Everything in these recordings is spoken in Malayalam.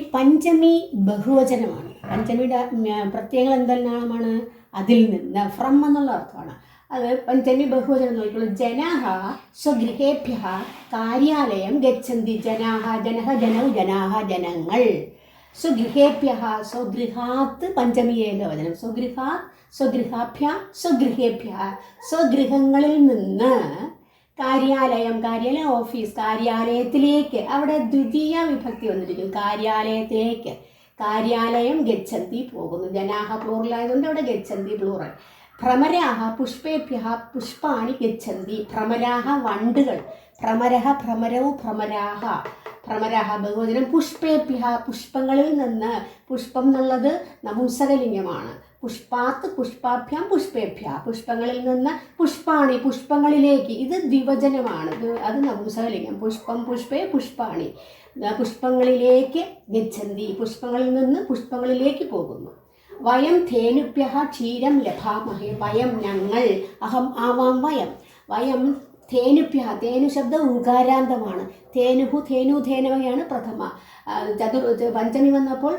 ഇനി പഞ്ചമി ബഹുവചനമാണ്. പഞ്ചമിയുടെ പ്രത്യേകത എന്തെല്ലാമാണ് അതിൽ നിന്ന്. ഫ്രം എന്നുള്ള അർത്ഥമാണ്. അത് പഞ്ചമി ബഹുവചനം നോക്കിയുള്ളൂ ജനാഹ സ്വഗൃഹേഭ്യ കാര്യാലയം ഗച്ഛന്തി. ജനാഹ ജനഹ ജനൗ ജനാഹ ജനങ്ങൾ. സ്വഗൃഹേഭ്യ സ്വഗൃഹാത്ത് പഞ്ചമി വചനം. സ്വഗൃഹാത് സ്വഗൃഹാഭ്യ സ്വഗൃഹേഭ്യ സ്വഗൃഹങ്ങളിൽ നിന്ന്. കാര്യാലയം കാര്യാലയം ഓഫീസ് കാര്യാലയത്തിലേക്ക്. അവിടെ ദ്വിതീയ വിഭക്തി വന്നിരിക്കുന്നു. കാര്യാലയത്തിലേക്ക്. കാര്യാലയം ഗച്ഛന്തി പോകുന്നു. ജനാഹ പ്ലൂറലായതുകൊണ്ട് അവിടെ ഗച്ഛന്തി പ്ലൂറൽ ഭ്രമരാഹ പുഷ്പേഭ്യ പുഷ്പാണി ഗച്ഛന്തി. ഭ്രമരാഹ വണ്ടുകൾ. ഭ്രമരഹ ഭ്രമരവും ഭ്രമരാഹ. ഭ്രമരാഹ ബഹുവചനം പുഷ്പേഭ്യ പുഷ്പങ്ങളിൽ നിന്ന്. പുഷ്പം എന്നുള്ളത് നപുംസകലിംഗമാണ്. പുഷ്പാത്ത് പുഷ്പാഭ്യാം പുഷ്പേഭ്യ. പുഷ്പങ്ങളിൽ നിന്ന് പുഷ്പാണി പുഷ്പങ്ങളിലേക്ക്. ഇത് ദ്വിവചനമാണ്. അത് നപുംസകലിംഗം പുഷ്പം പുഷ്പേ പുഷ്പാണി. പുഷ്പങ്ങളിലേക്ക് ഗച്ഛന്തി. പുഷ്പങ്ങളിൽ നിന്ന് പുഷ്പങ്ങളിലേക്ക് പോകുന്നു. വയം ധേനുഭ്യ ക്ഷീരം ലഭാമഹേ. വയം ഞങ്ങൾ. അഹം ആവാം വയം. വയം ധേനുഭ്യ തേനു ശബ്ദം ഉകാരാന്തമാണ് തേനുഹു തേനു ധേനവയാണ് പ്രഥമ. ചതു പഞ്ചമി വന്നപ്പോൾ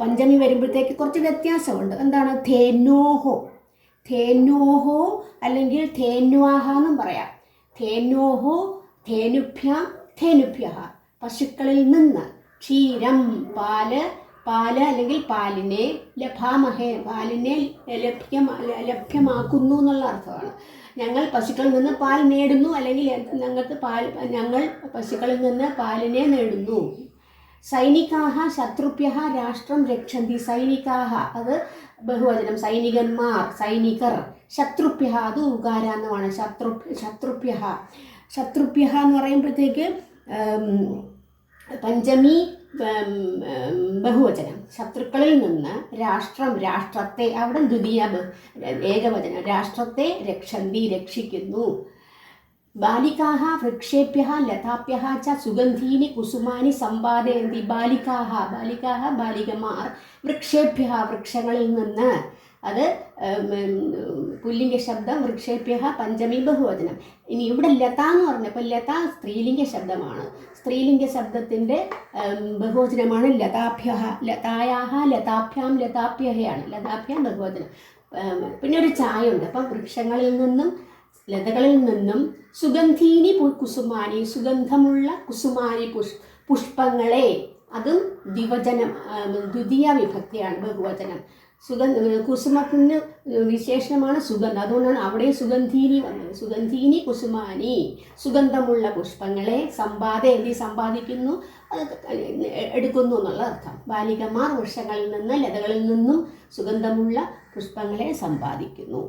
പഞ്ചമി വരുമ്പോഴത്തേക്ക് കുറച്ച് വ്യത്യാസമുണ്ട്. എന്താണ്? ധേനോഹോ ധേനോഹോ അല്ലെങ്കിൽ തേനുവാഹ എന്നും പറയാം. ധേനോഹോ തേനുഭ്യ ധേനുഭ്യ പശുക്കളിൽ നിന്ന് ക്ഷീരം പാൽ പാൽ അല്ലെങ്കിൽ പാലിനെ ലഭാമഹേ പാലിനെ ലഭ്യമാ ലഭ്യമാക്കുന്നു എന്നുള്ള അർത്ഥമാണ്. ഞങ്ങൾ പശുക്കളിൽ നിന്ന് പാൽ നേടുന്നു അല്ലെങ്കിൽ ഞങ്ങൾക്ക് പാൽ ഞങ്ങൾ പശുക്കളിൽ നിന്ന് പാലിനെ നേടുന്നു. സൈനികാഹ ശത്രുഭ്യ രാഷ്ട്രം രക്ഷന്തി. സൈനികാഹ അത് ബഹുവചനം. സൈനികന്മാർ സൈനികർ. ശത്രുഭ്യ അത് ഉകാരാന്നമാണ് ശത്രു ശത്രുഭ്യ ശത്രുഭ്യ എന്ന് പറയുമ്പോഴത്തേക്ക് പഞ്ചമി ബഹുവചനം. ശത്രുക്കളിൽ നിന്ന് രാഷ്ട്രം രാഷ്ട്രത്തെ അവിടെ ദ്വിതീയ ഏകവചനം രാഷ്ട്രത്തെ രക്ഷന്തി രക്ഷിക്കുന്നു. ബാലികാഹ വൃക്ഷേഭ്യ ലതാഭ്യ ച സുഗന്ധീനി കുസുമാനി സമ്പാദയന്തി ബാലികാഹ ബാലികാഹ ബാലികമാർ വൃക്ഷേഭ്യ വൃക്ഷങ്ങളിൽ നിന്ന് അത് പുല്ലിംഗ ശബ്ദം വൃക്ഷേഭ്യ പഞ്ചമി ബഹുവചനം. ഇനി ഇവിടെ ലത എന്ന് പറഞ്ഞപ്പോൾ ലത സ്ത്രീലിംഗ ശബ്ദമാണ്. സ്ത്രീലിംഗ ശബ്ദത്തിന്റെ ബഹുവചനമാണ് ലതാഭ്യ ലതായാഹ ലതാഭ്യാം ലതാഭ്യഹയാണ്. ലതാഭ്യാം ബഹുവചനം. പിന്നെ ഒരു ചായ ഉണ്ട് അപ്പം വൃക്ഷങ്ങളിൽ നിന്നും ലതകളിൽ നിന്നും സുഗന്ധീനി കുസുമാനി സുഗന്ധമുള്ള കുസുമാനി പുഷ് പുഷ്പങ്ങളെ അതും ദ്വിവചനം ദ്വിതീയ വിഭക്തിയാണ് ബഹുവചനം. സുഗന്ധ കുസുമത്തിന് വിശേഷണമാണ് സുഗന്ധം. അതുകൊണ്ടാണ് അവിടെ സുഗന്ധീനി വന്നത്. സുഗന്ധീനി കുസുമാനി സുഗന്ധമുള്ള പുഷ്പങ്ങളെ സമ്പാദ എന്തി സമ്പാദിക്കുന്നു? എടുക്കുന്നു എന്നുള്ള അർത്ഥം. ബാലികമാർ വൃക്ഷങ്ങളിൽ നിന്ന് ലതകളിൽ നിന്നും സുഗന്ധമുള്ള പുഷ്പങ്ങളെ സമ്പാദിക്കുന്നു.